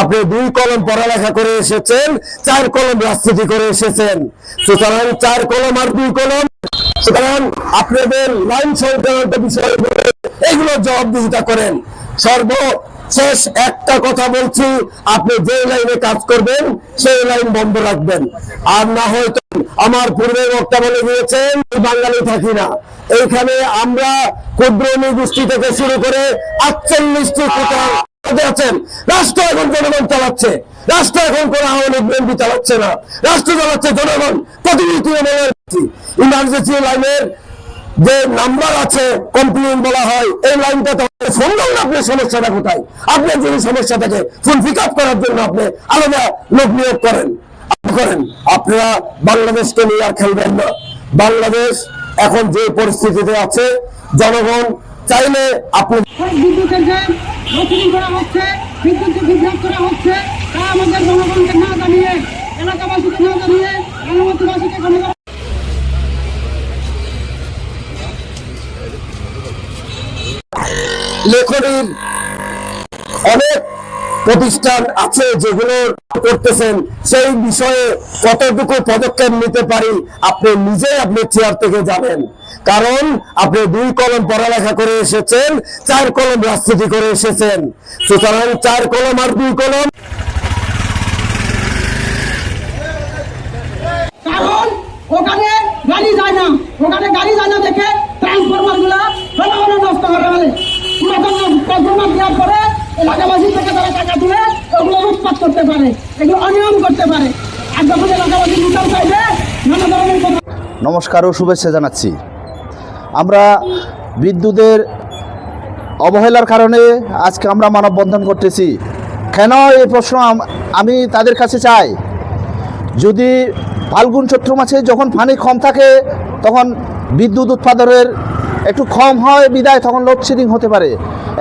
আপনি দুই কলম পড়ালেখা করে এসেছেন, চার কলম রাজনীতি করে এসেছেন। সুতরাং চার কলম আর দুই কলম, সুতরাং আপনাদের লাইন সংক্রান্ত বিষয়গুলো এগুলো জবাবদিহিতা করেন। সর্বশেষ একটা কথা বলছি, আপনি যে লাইনে কাজ করবেন, সেই লাইন বন্ধ রাখবেন। আর না হয়তো আমার পূর্বে বক্তা বলে দিয়েছেন বাঙালি থাকি না। এইখানে আমরা ক্ষুদ্র গোষ্ঠী থেকে শুরু করে আটচল্লিশটি রাষ্ট্র এখন জনগণ চালাচ্ছে। রাষ্ট্র এখন কোন আওয়ামী লীগ চালাচ্ছে না। রাষ্ট্র চালাচ্ছে জনগণ প্রতিনিধি ইমার্জেন্সি লাইনের যে নাম্বার আছে কমপ্লেন বলা হয়, এই লাইনটা সমস্যাটা কোথায়? আপনার যদি সমস্যা থাকে ফোন পিক আপ করার জন্য আপনি আলাদা লোক নিয়োগ করেন। করেন। আপনারা বাংলাদেশকে নিয়ে আর খেলবেন না। বাংলাদেশ এখন যে পরিস্থিতিতে আছে, জনগণ চাইলে আপনি নথি করা হচ্ছে, বিদ্যুৎকে বিভ্রাট করা হচ্ছে। তা আমাদের জনগণকে না জানিয়ে, এলাকাবাসীকে না জানিয়ে অনুমতিবাসীকে কোনো লেখনীর অনেক প্রতিষ্ঠান আছে যেগুলো করতেছেন, সেই বিষয়ে কতটুকু পদক্ষেপ নিতে পারি আপনি নিজে আপনি চেয়ার থেকে যাবেন কারণ আপনি দুই কলম পড়ালেখা করে এসেছেন, চার কলম রাজনীতি করে এসেছেন। সুতরাং চার কলম আর দুই কলম কারণ ওখানে গাড়ি যায় না। ওখানে গাড়ি যায় না দেখে ট্রান্সফরমারগুলা নষ্ট করে ফেলে পুরাতন দেওয়ার পরে এলাকাবাসী থেকে তারা টাকা তুলে উৎপাদ করতে পারে, এগুলো অনিয়ম করতে পারে। আর যখন এলাকাবাসী মিটার চাইবে, নানা ধরনের নমস্কার ও শুভেচ্ছা জানাচ্ছি। আমরা বিদ্যুতের অবহেলার কারণে আজকে আমরা মানববন্ধন করতেছি। কেন এই প্রশ্ন আমি তাদের কাছে চাই? যদি ফাল্গুন চৈত্র মাসে যখন পানি কম থাকে, তখন বিদ্যুৎ উৎপাদনের একটু কম হয় বিদায়, তখন লোডশেডিং হতে পারে।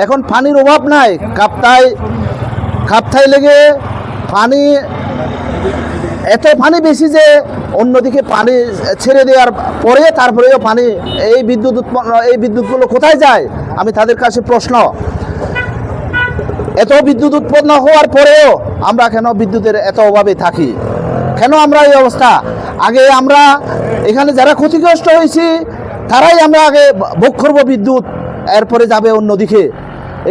এখন পানির অভাব নাই। কাপ্তায় কাপ্তায় লেগে পানি এত পানি বেশি যে অন্যদিকে পানি ছেড়ে দেওয়ার পরে তারপরেও পানি এই বিদ্যুৎ উৎপন্ন এই বিদ্যুৎগুলো কোথায় যায়? আমি তাদের কাছে প্রশ্ন। এত বিদ্যুৎ উৎপন্ন হওয়ার পরেও আমরা কেন বিদ্যুতের এত অভাবে থাকি? কেন আমরা এই অবস্থা? আগে আমরা এখানে যারা ক্ষতিগ্রস্ত হয়েছি, তারাই আমরা আগে ভোগ করব বিদ্যুৎ, এরপরে যাবে অন্যদিকে।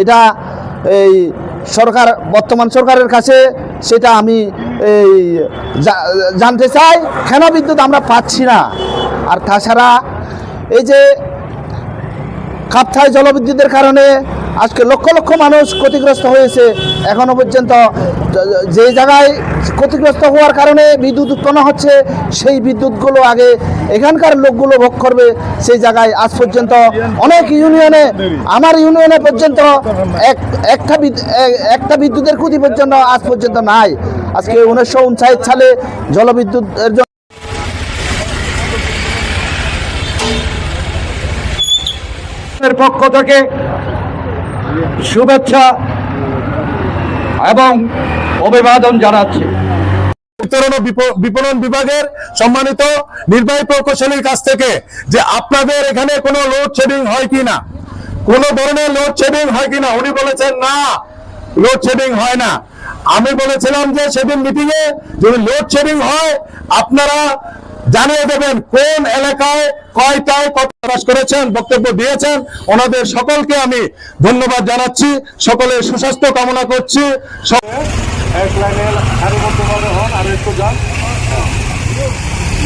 এটা এই সরকার, বর্তমান সরকারের কাছে সেটা আমি এই জানতে চাই, কেন বিদ্যুৎ আমরা পাচ্ছি না? আর তাছাড়া এই যে কাপ্তায় জলবিদ্যুতের কারণে আজকে লক্ষ লক্ষ মানুষ ক্ষতিগ্রস্ত হয়েছে। এখনও পর্যন্ত যে- জায়গায় ক্ষতিগ্রস্ত হওয়ার কারণে বিদ্যুৎ উৎপন্ন হচ্ছে সেই বিদ্যুৎগুলো আগে এখানকার লোকগুলো ভোগ করবে। সেই জায়গায় আজ পর্যন্ত অনেক ইউনিয়নে আমার ইউনিয়নে পর্যন্ত এক একটা একটা বিদ্যুতের ক্ষতি পর্যন্ত আজ পর্যন্ত নাই। আজকে উনিশশো উনষাট সালে জলবিদ্যুতের জন্য এর পক্ষ থেকে শুভেচ্ছা এবং অভিবাদন জানাচ্ছি। বিপণন বিভাগের সম্মানিত নির্বাহী প্রকৌশলীর কাছ থেকে যে আপনাদের এখানে কোনো লোড শেডিং হয় কিনা, কোন ধরনের লোড শেডিং হয় কিনা, উনি বলেছেন, না লোড শেডিং হয় না। আমি বলেছিলাম যে সেদিন মিটিং এ যদি লোড শেডিং হয়, আপনারা জানিয়ে দেবেন কোন এলাকায় কয়টায় কত প্রকাশ করেছেন, বক্তব্য দিয়েছেন। ওনাদের সকলকে আমি ধন্যবাদ জানাচ্ছি। সকলে সুস্বাস্থ্য কামনা করছি। সারিবদ্ধভাবে হন আর একটু যান।